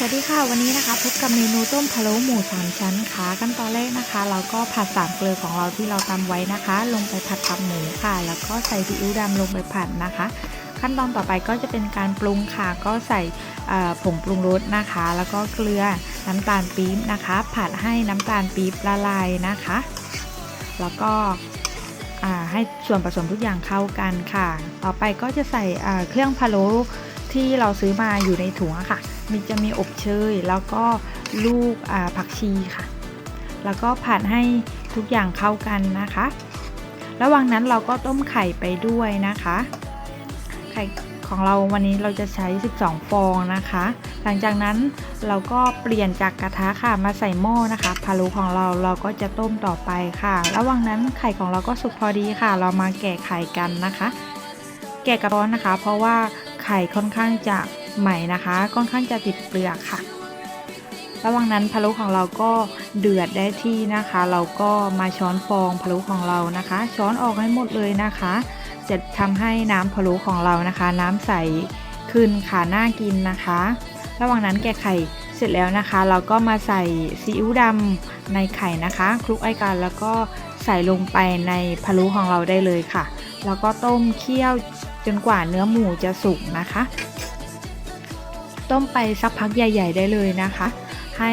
สวัสดีค่ะวันนี้นะคะพบกับเมนูต้มพะโล้หมูสามชั้นค่ะขั้นตอนแรกนะคะ เราก็ผัดสามเกลือของเราที่เราตำไว้นะคะ ลงไปผัดกับหมูค่ะ แล้วก็ใส่ซีอิ๊วดำลงไปผัดนะคะ ขั้นตอนต่อไปก็จะเป็นการปรุงค่ะ ก็ใส่ผงปรุงรสนะคะ แล้วก็เกลือน้ำตาลปี๊บนะคะ ผัดให้น้ำตาลปี๊บละลายนะคะ แล้วก็ให้ส่วนผสมทุกอย่างเข้ากันค่ะ ต่อไปก็จะใส่เครื่องพะโล้ที่เราซื้อมาอยู่ในถุงค่ะ มีจะมีอบเชยแล้วก็ลูกผักชีค่ะ แล้วก็ผัดให้ทุกอย่างเข้ากันนะคะ ระหว่างนั้นเราก็ต้มไข่ไปด้วยนะคะ ไข่ของเราวันนี้เราจะใช้ 12 ฟองนะคะ หลังจากนั้นเราก็เปลี่ยนจากกระทะค่ะมาใส่หม้อนะคะพะโล้ของเราเราก็จะต้มต่อไปค่ะ ระหว่างนั้นไข่ของเราก็สุกพอดีค่ะ เรามาแกะไข่กันนะคะ แกะกระร้อนนะคะ เพราะว่าไข่ค่อนข้างจะ ใหม่นะคะค่อนข้างจะติดเปลือกค่ะ ระหว่างนั้นพะโล้ของเราก็เดือดได้ที่นะคะ เราก็มาช้อนฟองพะโล้ของเรานะคะ ช้อนออกให้หมดเลยนะคะจะทำให้น้ำพะโล้ของเรานะคะ น้ำใสขึ้นค่ะน่ากินนะคะ ระหว่างนั้นแกะไข่เสร็จแล้วนะคะ เราก็มาใส่ซีอิ๊วดำในไข่นะคะคลุกไอกันแล้วก็ใส่ลงไปในพะโล้ของเราได้เลยค่ะ แล้วก็ต้มเคี่ยวจนกว่าเนื้อหมูจะสุกนะคะ ต้มไปสักพักใหญ่ ๆ ได้เลยนะคะ ให้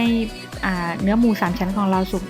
เนื้อหมูสามชั้นของเราสุก